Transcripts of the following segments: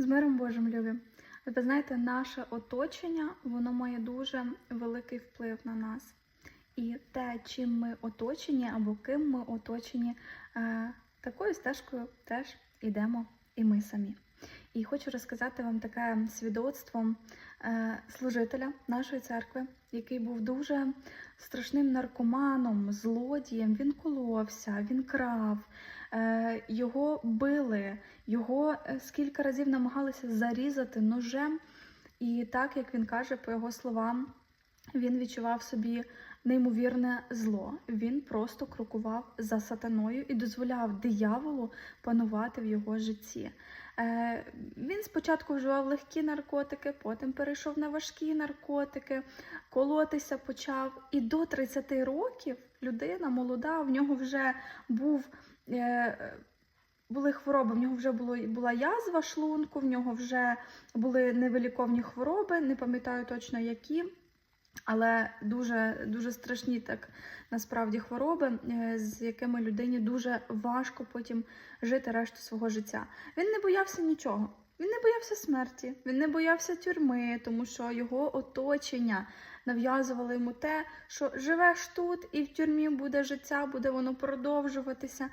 З миром Божим любі. Ви знаєте, наше оточення воно має дуже великий вплив на нас. І те, чим ми оточені або ким ми оточені, е, такою стежкою теж йдемо і ми самі. І хочу розказати вам таке свідоцтво е, служителя нашої церкви, який був дуже страшним наркоманом, злодієм. Він коловся, він крав, е, його били, його е, скільки разів намагалися зарізати ножем. І так, як він каже, по його словам, він відчував собі неймовірне зло. Він просто крокував за сатаною і дозволяв дияволу панувати в його житті. Е, він спочатку вживав легкі наркотики, потім перейшов на важкі наркотики, колотися почав. І до 30 років людина молода, в нього вже був. Е, були хвороби, в нього вже було, була язва шлунку, в нього вже були невиліковні хвороби, не пам'ятаю точно які, але дуже, дуже страшні так насправді хвороби, е, з якими людині дуже важко потім жити решту свого життя. Він не боявся нічого. Він не боявся смерті, він не боявся тюрми, тому що його оточення нав'язувало йому те, що живеш тут і в тюрмі буде життя, буде воно продовжуватися.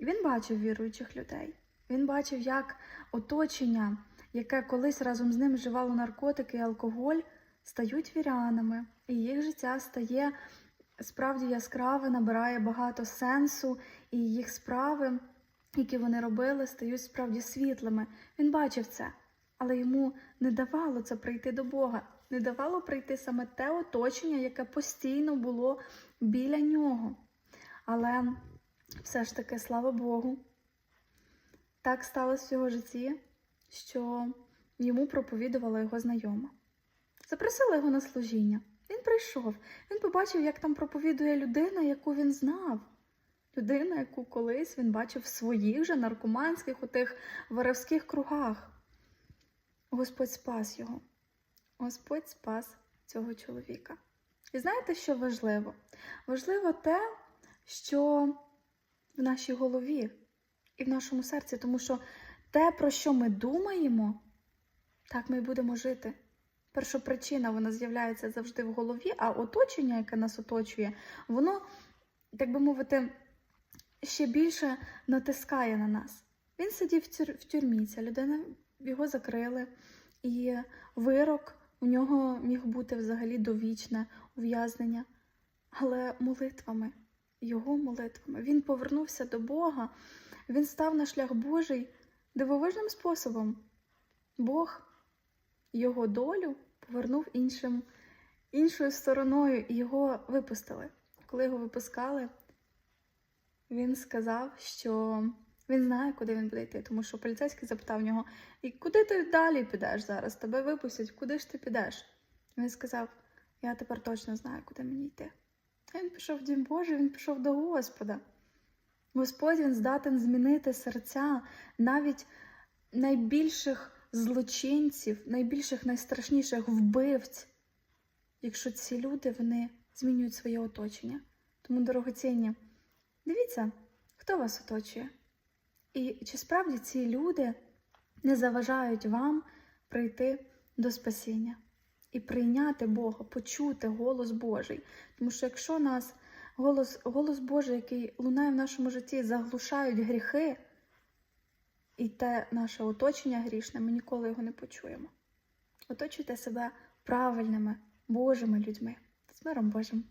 Він бачив віруючих людей. Він бачив, як оточення, яке колись разом з ним вживало наркотики і алкоголь, стають вірянами, і їх життя стає справді яскраве, набирає багато сенсу, і їх справи, які вони робили, стають справді світлими. Він бачив це, але йому не давало це прийти до Бога, не давало прийти саме те оточення, яке постійно було біля нього. Але все ж таки, слава Богу, так сталося в його житті, що йому проповідувала його знайома. Запросила його на служіння. Він прийшов, він побачив, як там проповідує людина, яку він знав. Людина, яку колись він бачив в своїх же наркоманських, у тих воровських кругах. Господь спас його. Господь спас цього чоловіка. І знаєте, що важливо? Важливо те, що в нашій голові і в нашому серці, тому що те, про що ми думаємо, так ми й будемо жити. Першопричина вона з'являється завжди в голові, а оточення, яке нас оточує, воно, так би мовити, ще більше натискає на нас. Він сидів в, тюрмі, ця людина його закрили, і вирок у нього міг бути взагалі довічне ув'язнення, але молитвами, його молитвами. Він повернувся до Бога, він став на шлях Божий дивовижним способом. Бог його долю повернув іншим, іншою стороною і його випустили. Коли його випускали, він сказав, що він знає, куди він буде йти, тому що поліцейський запитав нього, і куди ти далі підеш зараз? Тебе випустять, куди ж ти підеш? Він сказав: Я тепер точно знаю, куди мені йти. Він пішов в дім Божий, він пішов до Господа. Господь він здатен змінити серця навіть найбільших злочинців, найбільших, найстрашніших вбивць, якщо ці люди вони змінюють своє оточення. Тому, дорогоцінні, дивіться, хто вас оточує. І чи справді ці люди не заважають вам прийти до спасіння і прийняти Бога, почути голос Божий. Тому що якщо нас голос, голос Божий, який лунає в нашому житті, заглушають гріхи, і те наше оточення грішне, ми ніколи його не почуємо. Оточуйте себе правильними Божими людьми з миром Божим.